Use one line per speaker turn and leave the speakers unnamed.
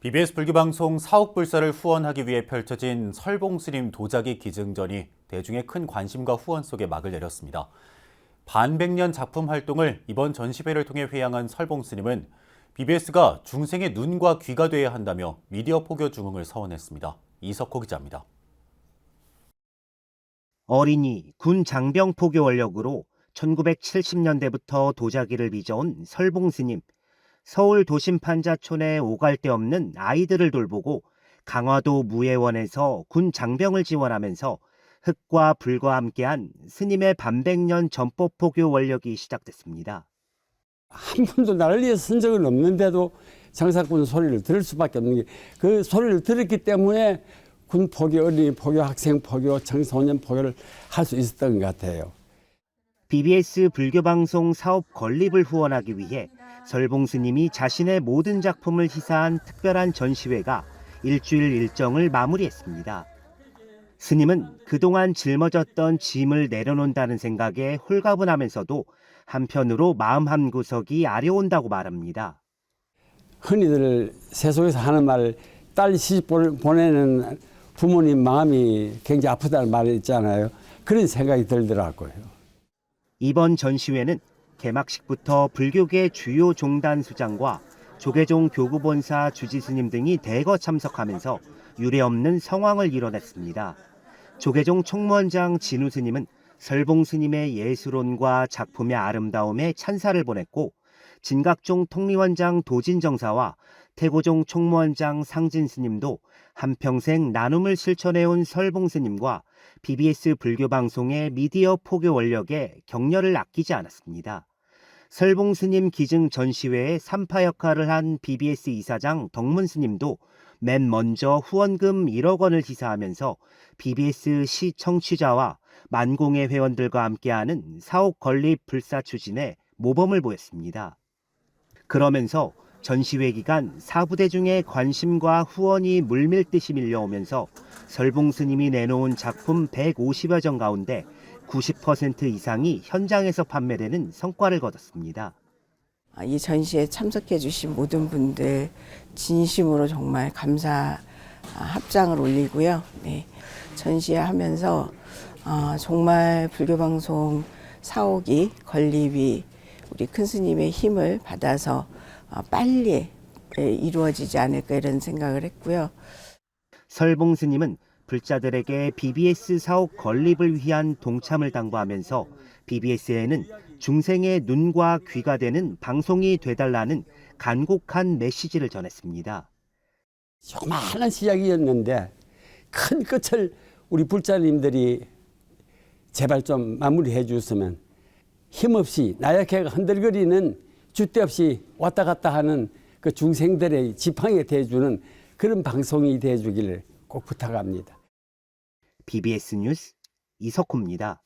BBS 불교방송 사옥불사를 후원하기 위해 펼쳐진 설봉스님 도자기 기증전이 대중의 큰 관심과 후원 속에 막을 내렸습니다. 반백년 작품 활동을 이번 전시회를 통해 회양한 설봉스님은 BBS가 중생의 눈과 귀가 되어야 한다며 미디어 포교 중흥을 서원했습니다. 이석호 기자입니다.
어린이 군 장병 포교 원력으로 1970년대부터 도자기를 빚어온 설봉스님. 서울 도심 판자촌에 오갈 데 없는 아이들을 돌보고 강화도 무예원에서 군 장병을 지원하면서 흙과 불과 함께한 스님의 반백년 전법 포교 원력이 시작됐습니다.
한 번도 나를 위해서 쓴 적은 없는데도 장사꾼 소리를 들을 수밖에 없는 게 그 소리를 들었기 때문에 군 포교, 어린이 포교, 학생 포교, 청소년 포교를 할 수 있었던 것 같아요.
BBS 불교방송 사업 건립을 후원하기 위해 설봉 스님이 자신의 모든 작품을 시사한 특별한 전시회가 일주일 일정을 마무리했습니다. 스님은 그동안 짊어졌던 짐을 내려놓는다는 생각에 홀가분하면서도 한편으로 마음 한 구석이 아려온다고 말합니다.
흔히들 세속에서 하는 말, 딸 시집 보내는 부모님 마음이 굉장히 아프다는 말이 있잖아요. 그런 생각이 들더라고요.
이번 전시회는 개막식부터 불교계 주요 종단 수장과 조계종 교구본사 주지스님 등이 대거 참석하면서 유례없는 성황을 이뤄냈습니다. 조계종 총무원장 진우 스님은 설봉 스님의 예술론과 작품의 아름다움에 찬사를 보냈고 진각종 통리원장 도진정사와 태고종 총무원장 상진 스님도 한평생 나눔을 실천해온 설봉 스님과 BBS 불교방송의 미디어 포교 원력에 격려를 아끼지 않았습니다. 설봉 스님 기증 전시회에 삼파 역할을 한 BBS 이사장 덕문 스님도 맨 먼저 후원금 1억 원을 시사하면서 BBS 시 청취자와 만공의 회원들과 함께하는 사옥 건립 불사 추진에 모범을 보였습니다. 그러면서 전시회 기간 사부대 중에 관심과 후원이 물밀듯이 밀려오면서 설봉 스님이 내놓은 작품 150여 점 가운데 90% 이상이 현장에서 판매되는 성과를 거뒀습니다.
아, 이 전시에 참석해 주신 모든 분들 진심으로 정말 감사 아, 합장을 올리고요. 네. 전시회 하면서 아, 정말 불교방송 사옥이 건립이 우리 큰 스님의 힘을 받아서 아, 빨리 예, 이루어지지 않을까 이런 생각을 했고요.
설봉 스님은 불자들에게 BBS 사옥 건립을 위한 동참을 당부하면서 BBS에는 중생의 눈과 귀가 되는 방송이 되달라는 간곡한 메시지를 전했습니다.
조그마한 시작이었는데 큰 끝을 우리 불자님들이 제발 좀 마무리해 주셨으면 힘없이 나약해 흔들거리는 줏대 없이 왔다 갔다 하는 그 중생들의 지팡이가 돼주는 그런 방송이 돼주기를 꼭 부탁합니다.
BBS 뉴스 이석호입니다.